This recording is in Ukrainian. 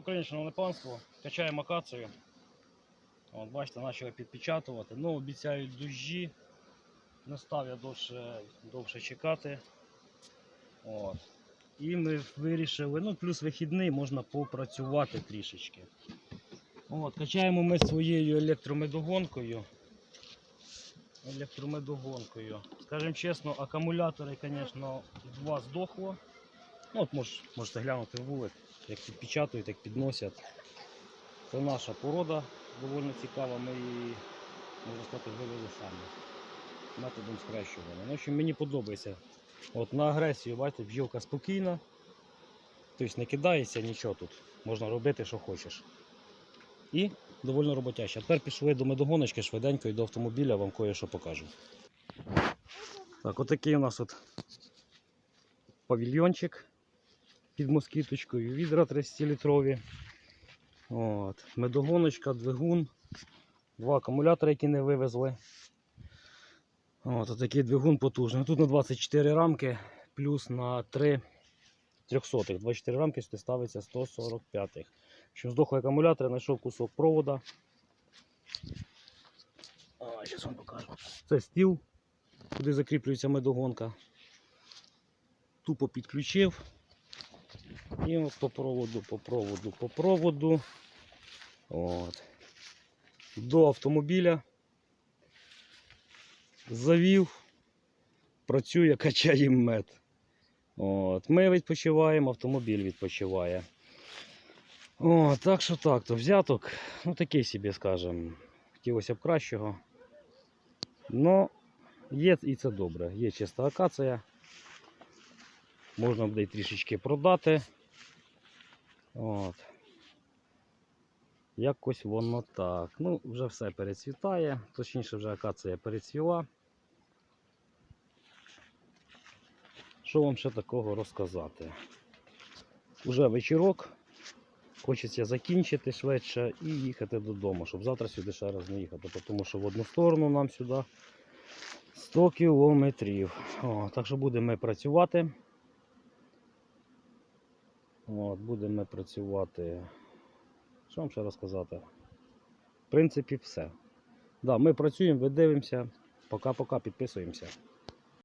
Україні, шановне панство, качаємо акацію. От, бачите, почали підпечатувати. Ну, обіцяють дощі. Не став я довше, довше чекати. От. І ми вирішили, ну плюс вихідний можна попрацювати трішечки. От, качаємо ми своєю електромедогонкою. Електромедогонкою. Скажімо чесно, акумулятори, звісно, два здохло. Ну, от мож, можете глянути вулик, як підпечатують, як підносять. Це наша порода, доволі цікава, ми її, можна сказати, вивели самі. Методом схрещування. Ну, общем, мені подобається. От на агресію, бачите, бджілка спокійна. Тобто не кидається нічого тут. Можна робити, що хочеш. І доволі роботяще. А тепер пішли до медогоночки швиденько і до автомобіля вам кое-що покажу. Так, отакий у нас от павільйончик під москіточкою, відра 30-літрові. От, медогоночка, двигун, два акумулятори, які не вивезли. От, такий двигун потужний. Тут на 24 рамки, плюс на 3 300 24 рамки ставиться 145 х Що здохлий акумулятор, знайшов кусок провода. А, зараз вам покажу. Це стіл, куди закріплюється медогонка. Тупо підключив. І от по проводу, по проводу, по проводу. От. До автомобіля. Завів, працює, качає мед. От. Ми відпочиваємо, автомобіль відпочиває. О, так що так, то взяток, ну такий собі, скажем, хотілося б кращого. Но є і це добре. Є чиста акація. Можна буде трішечки продати. От. Якось воно так. Ну, вже все перецвітає, точніше вже акація перецвіла. Що вам ще такого розказати? Уже вечірок. Хочеться закінчити швидше і їхати додому, щоб завтра сюди ще раз не їхати, тому що в одну сторону нам сюди 100 кілометрів. О, так що будемо працювати. От, будемо працювати. Що вам ще розказати? В принципі, все. Да, ми працюємо, ви дивимося. Пока-пока, підписуємося.